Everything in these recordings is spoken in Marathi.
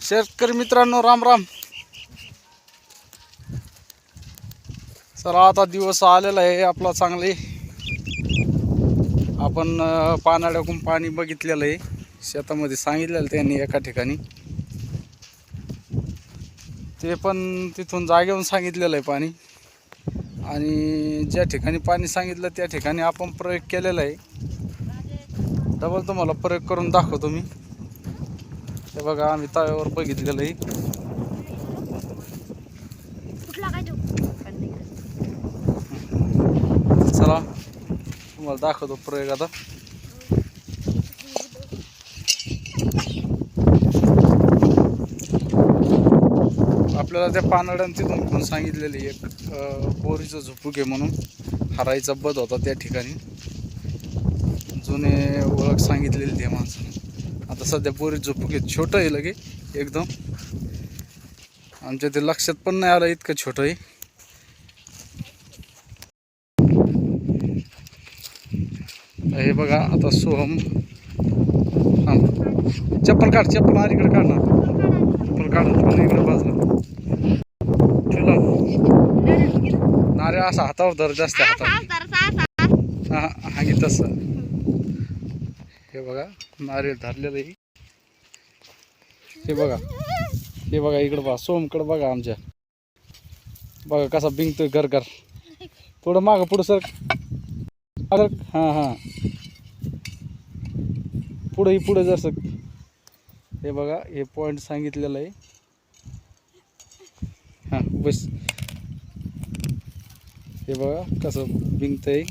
शेतकरी मित्रांनो राम राम. सर आता दिवस आलेला आहे आपला चांगले. आपण पानाड्याकून पाणी बघितलेलं आहे. शेतामध्ये सांगितलेलं त्यांनी एका ठिकाणी. ते पण तिथून जागेहून सांगितलेलं आहे पाणी. आणि ज्या ठिकाणी पाणी सांगितलं त्या ठिकाणी आपण प्रयोग केलेला आहे. डबल तुम्हाला प्रयोग करून दाखवतो मी. हे बघा आम्ही तव्यावर बघितलेलं चला तुम्हाला दाखवतो प्रयोग आता. आपल्याला त्या पानड्यान तिथून पण सांगितलेली एक बोरीचं झोपूक आहे म्हणून. हरायचा बद होता त्या ठिकाणी. जुने ओळख आता सध्या बोरी झोपूक आहे छोटं आहे लगे एकदम आमच्या ते लक्षात पण नाही आलं इतकं छोटं आहे हे बघा आता सोहम हा चप्पल काढ चप्पल अलीकडे काढ ना चप्पल काढ चप्पल इकडे बाजूला नारे असा हातावर धर जास्त हातावर हा हा तसं हे बघा नारळ धरलेलं आहे हे बघा. हे बघा इकडं बघा. सोमकडं बघा आमच्या. बघा कसा बिंगतोय घर घर थोडं मागं पुढं सर. अगर हां हां. पुढं पुढं जर सर. हे बघा हे पॉईंट सांगितलेलं आहे. हां बस. हे बघा कसं बिंगतंय.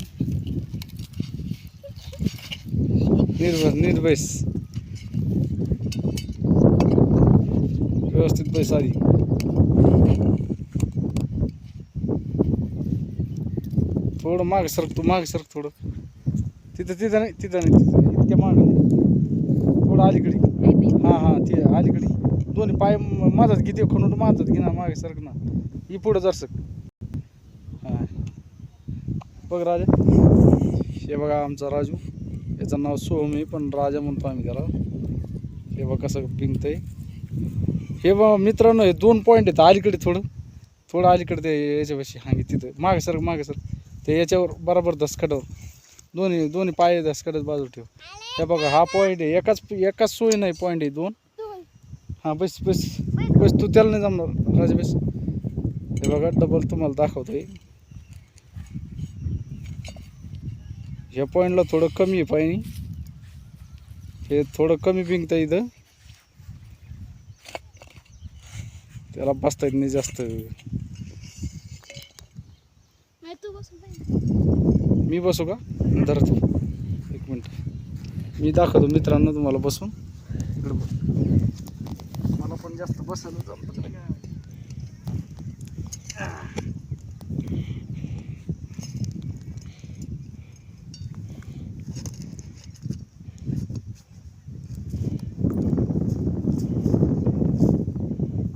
निर्भस निर्भस व्यवस्थित आधी थोडं माग सरक तू माग सरक थोडं. तिथं तिथं नाही तिथं नाही तिथं नाही. इतक्या माग नाही. थोडं अलीकडे. हां हां ते अलीकडे. दोन्ही पाय माझाच किती खणून माझाच घे ना मागे सरक ना. ही पुढं जर सक हां. बघ राजा. हे बघा आमचा राजू. याचं नाव सोहम आहे पण राजा म्हणतो आम्ही त्याला. हे बघा कसं पिंकतंय हे बघा मित्रांनो हे दोन पॉईंट आहेत. अलीकडे थोडं. थोडं अलीकडे ते याच्यापाशी हांगी तिथं. मागे सर मागे सर. ते याच्यावर बरोबर धसकटावर दोन्ही दोन्ही पाय धसकटच बाजू ठेव. हे बघा हा पॉईंट आहे. एकाच एकाच सोय नाही पॉईंट आहे दोन. हां बस बस. बस तू त्याला नाही जमणार राजा बस. हे बघा डबल तुम्हाला दाखवतोय. ह्या पॉईंटला थोडं कमी आहे पाणी हे थोडं कमी पिंकतं इथं. त्याला बसता येत नाही जास्त मी बसू का? धर तू. एक मिनिट. मी दाखवतो मित्रांनो तुम्हाला बसून. इकडे बस मला पण जास्त बसायला जमतं का काय माहिती.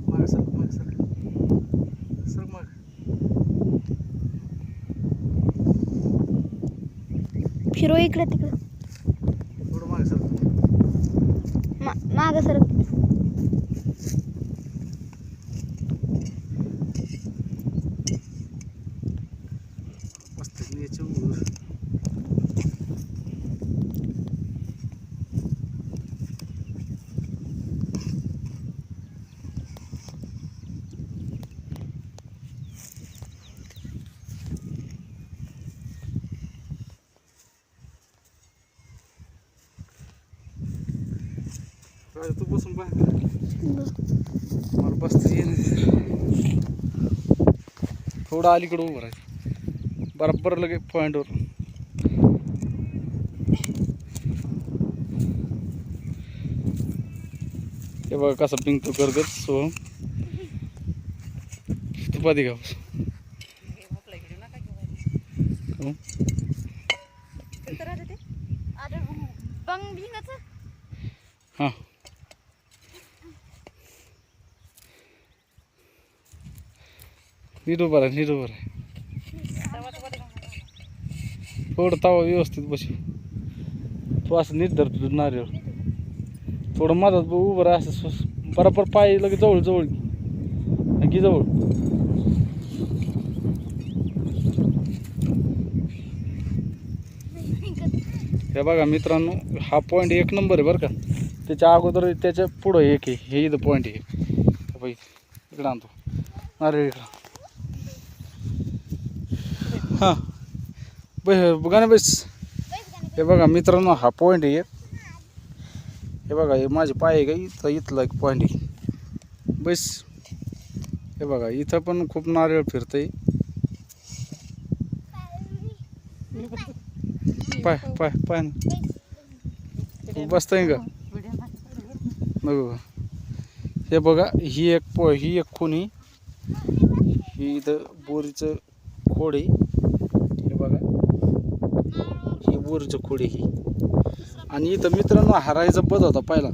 मागे सर मागे सर सर मागे फिरो इकडे तिकडं. थोडं मागे सर. माग सर मस्त बसून पाय मला बसता थोडं अलीकडं उभं राहायचं. बरोबर लगे पॉईंटवर हे बघा कसा पिंकतो गरगत सो तू पाधी नीट उभा राहा नीट उभा राहा. थोडं तवा व्यवस्थित बशी. तू असं नीट धर नारीवर. थोडं मधात उभं राहा असं बरोबर पाय लगे जवळ जवळ की जवळ. हे बघा मित्रांनो हा पॉईंट एक नंबर आहे बरं का. त्याच्या अगोदर त्याच्या पुढं एक आहे. हे इथं पॉईंट आहे. हे इकडं आणतो अरे इकडं हां. बघा ना बस. हे बघा मित्रांनो हा पॉईंट आहे. हे बघा हे माझे पाय आहे का? इथं इथला एक पॉईंट आहे. बस. हे बघा इथं पण खूप नारळ फिरतंय. पाय पाय पाय बसतंय का? नको हे बघा ही एक पो ही एक खुणी ही इथं बोरीचं खोड आहे. ही खोडी ही. आणि इथं मित्रांनो हरायचा पद होता पहिला.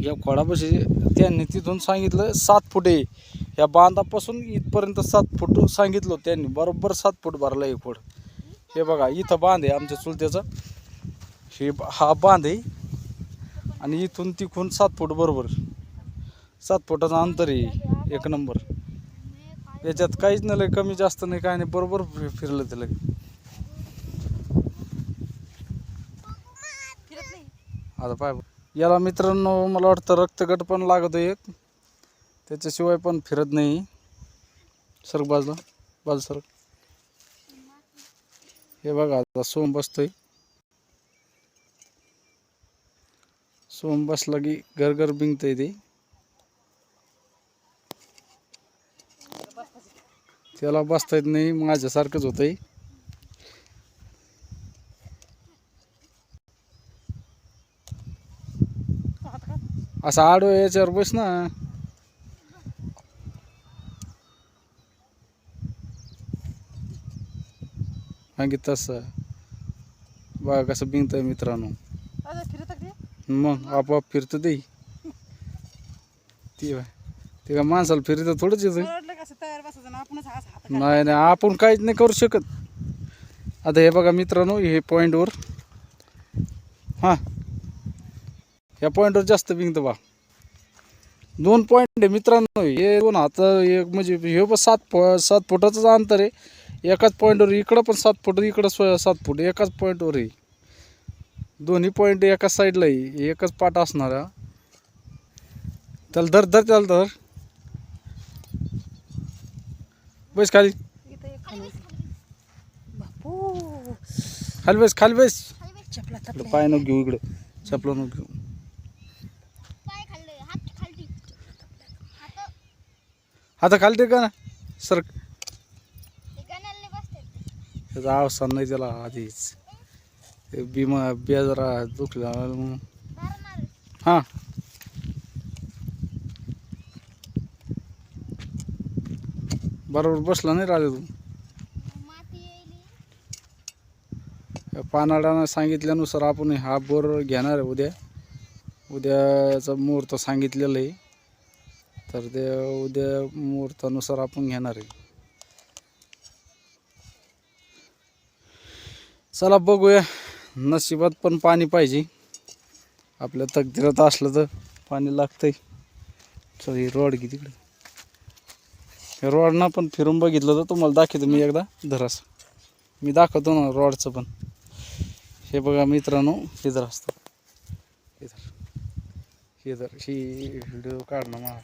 या खोडापाशी त्यांनी तिथून सांगितलं सात फूट आहे. या बांधापासून इथपर्यंत सात फूट सांगितलं त्यांनी. बरोबर सात फूट भरला हे खोड. हे बघा इथं बांध आहे आमच्या चुलत्याचा. हे हा बांध आहे. आणि इथून तिखून सात फूट बरोबर. सात फुटाचं अंतर आहे एक नंबर. याच्यात काहीच नाही लय कमी जास्त नाही काय नाही. बरोबर फिरलं ते लगे. आता पाय याला मित्रांनो मला वाटतं रक्तगट पण लागतो एक. त्याच्याशिवाय पण फिरत नाही. सरक बाजला. बाजू सरक. हे बघा आता सोम बसतोय. सोम बसला की गरगर बिंगतंय ते. त्याला बसता येत नाही माझ्यासारखंच होतंय. असं आडो याच्यावर बस ना. मागे तसं. बघा कसं बिंगतंय मित्रांनो. मग आपोआप फिरतं ते. ते का माणसाला फिरतं थोडंच येतं. नाही नाही आपण काहीच नाही करू शकत. आता हे बघा मित्रांनो हे पॉईंटवर हां. ह्या पॉईंटवर जास्त बिंगतं बा. दोन पॉईंट आहे मित्रांनो. हे दोन हात एक म्हणजे हे बघ सात फो सात फुटाचंच अंतर आहे. एकाच पॉईंटवर इकडं पण सात फूट इकडं सात फूट. एकाच पॉईंटवर आहे. दोन्ही पॉईंट एकाच साईडला आहे. एकच पाट असणार. हा. त्याला धर धर त्याला धर. बस खाली. खाली बस. खाली बस पाय नको घेऊ इकडे. चपला नको घेऊ पाय खाल्ले हात खालती हात आता खाली ते का ना? सर. त्याचा अवसान नाही त्याला आधीच. बिमा बेजरा दुखला म्हणून. मारणार हां. बरोबर बसला नाही राजा तू. पानाडानं सांगितल्यानुसार आपण हा बोर घेणार आहे उद्या. उद्याचा मुहूर्त सांगितलेलं आहे. तर ते उद्या मुहूर्तानुसार आपण घेणार आहे. चला बघूया. नशिबात पण पाणी पाहिजे. आपल्या तकदीरात असलं तर पाणी लागतंय. चल ही रोड घे तिकडे. हे रोडना पण फिरून बघितलं तर तुम्हाला दाखवतो मी एकदा धरास. मी दाखवतो ना रोडचं पण. हे बघा मित्रांनो इधर असतं. इधर इधर ही व्हिडिओ काढणं मला.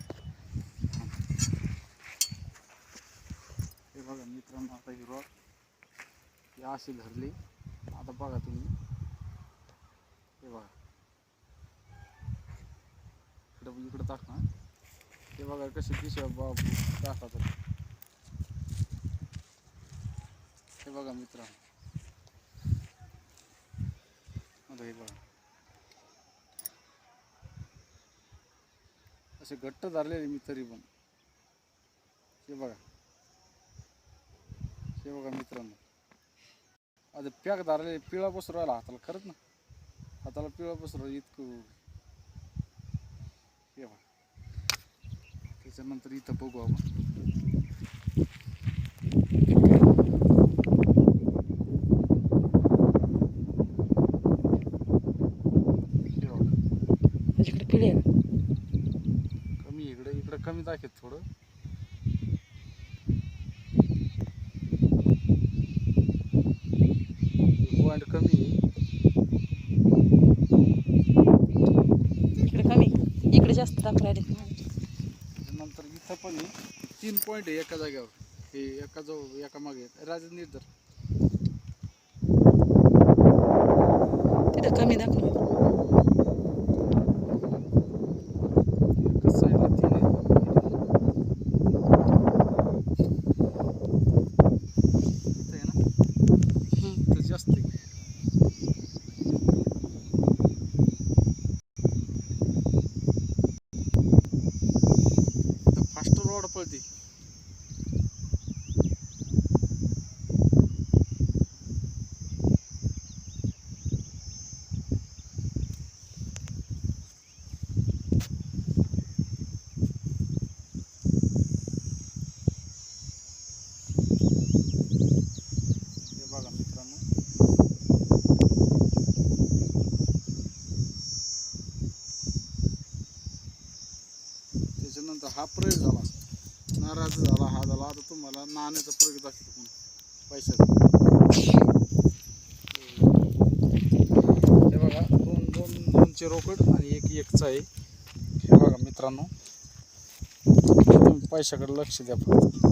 एकदम आता ही रोड अशी धरली. आता बघा तुम्ही. हे बघा. इकडं इकडं टाक ना. हे बघा कशी दिशा बाबू. हे बघा मित्र आता हे बघा. असे घट्ट धरलेले मी तरी पण. हे बघा. हे बघा मित्रांनो. आता पॅक धरलेले पिळा बसू राहिला हाताला खरंच ना? हाताला पिळा राहिला इतकं. हे बघा. त्याच्यानंतर इथं बघू आपण. कमी इकडं इकडं कमी दाखवत थोडं. पॉईंट कमी इकडे कमी. इकडे जास्त दाखवले त्याच्यानंतर इथं पण तीन पॉईंट आहे एका जागेवर. हे एका जवळ एका मागे. राजा निर्धर तिथं कमी दाखवलं एका साईडला तीन आहे इथं आहे ना हम्म. इथं जास्त आहे इथं फास्ट रोड पळते हे बघा मित्रांनो. त्याच्यानंतर हा प्रयोग झाला. नाराज झाला हा झाला. आता तुम्हाला नाण्याचा प्रयोग दाखवतो पुन्हा. पैशाचा. हे बघा दोन दोन दोनचे रोकड आणि एक एकचा आहे. हे बघा मित्रांनो. तुम्ही पैशाकडे लक्ष द्या फक्त.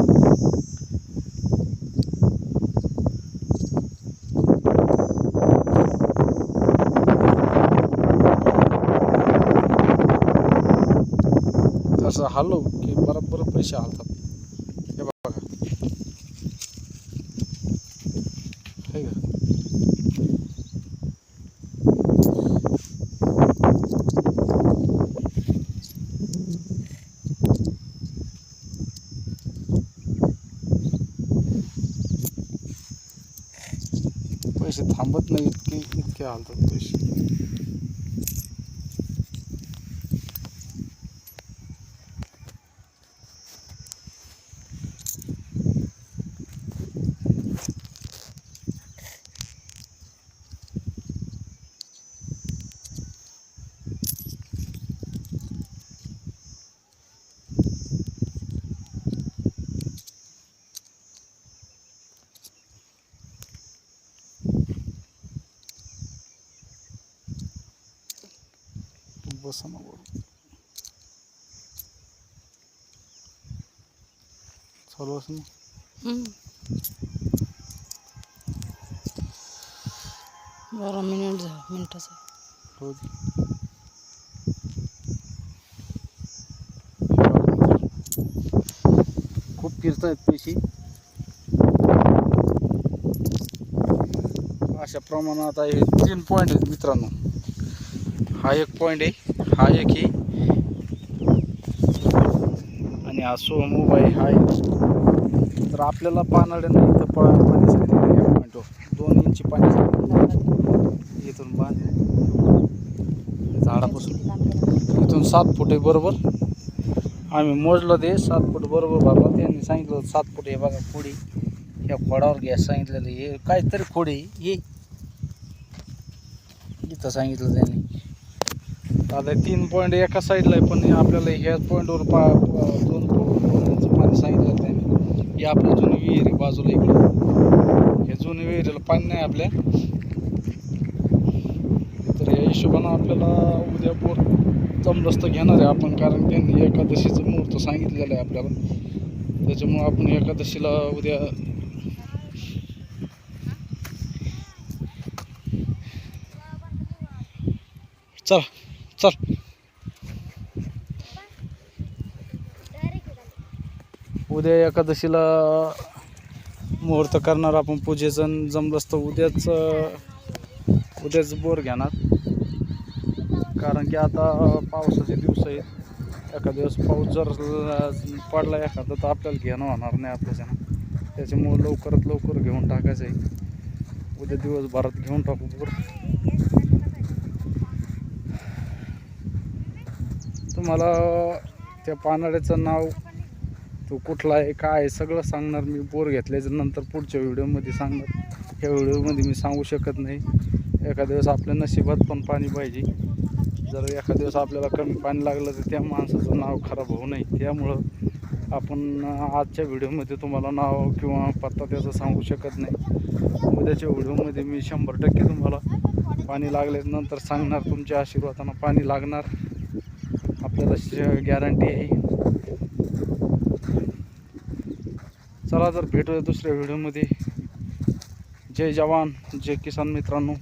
हलव की बरोबर पैसे हलतात हे बघा पैसे थांबत नाही इतके इतके हालतात पैसे. बसा ना? बरोबर चालू. बारा मिनिट झालं मिनिटाचं. दे. खूप फिरतायत पैसे अशा प्रमाणात आहे तीन पॉईंट आहेत मित्रांनो. हा एक पॉईंट आहे. हा एक ही. आणि हा सोहम हा एक. तर आपल्याला पानाडे नाही तर पाणी सांगितलं हो. दोन इंची पाणी सांगितलं इथून बांध. झाडापासून. इथून सात फूट आहे बरोबर. आम्ही मोजलं ते सात फूट बरोबर भरला. त्यांनी सांगितलं सात फूट हे बघा खोडी. या खोडावर गॅस सांगितलेलं हे. काहीतरी खोडी ये. इथं सांगितलं त्यांनी. आता तीन पॉईंट एका साईडला आहे पण आपल्याला ह्या पॉईंटवर पा दोन पॉईंटचं पाणी सांगितलं त्यांनी. ही आपल्या जुनी विहीर आहे बाजूला इकडे. हे जुनी विहिरीला पाणी नाही आपल्या. तर या हिशोबानं आपल्याला उद्या बोर जमलंच तर घेणार आहे आपण कारण त्यांनी एकादशीचं मुहूर्त सांगितलेलं आहे आपल्याला. त्याच्यामुळं आपण एकादशीला उद्या चला. चल. उद्या एकादशीला मुहूर्त करणार आपण पूजेचं जमलंच तर उद्याच उद्याच बोर घेणार. कारण की आता पावसाचे दिवस आहेत. एखाद्या दिवस पाऊस जर पडला एखादा तर आपल्याला घेणं होणार नाही आपल्याच्यानं. त्याच्यामुळं लवकरात लवकर घेऊन टाकायचं आहे. उद्या दिवसभरात घेऊन टाकू बोर. तुम्हाला त्या पानाड्याचं नाव तो कुठला आहे काय आहे सगळं सांगणार मी. बोर घेतल्याच्या नंतर पुढच्या व्हिडिओमध्ये सांगणार. ह्या व्हिडिओमध्ये मी सांगू शकत नाही. एखाद्या दिवस आपल्या नशिबात पण पाणी पाहिजे. जर एखाद्या दिवस आपल्याला कमी पाणी लागलं तर त्या माणसाचं नाव खराब होऊ नये. त्यामुळं आपण आजच्या व्हिडिओमध्ये तुम्हाला नाव किंवा पत्ता त्याचा सांगू शकत नाही. उद्याच्या व्हिडिओमध्ये मी शंभर टक्के तुम्हाला पाणी लागल्यानंतर सांगणार तुमच्या आशीर्वादानं पाणी लागणार. तशी गॅरंटी आहे. चला तर भेटूया दुसऱ्या व्हिडिओमध्ये जय जवान जय किसान मित्रांनो.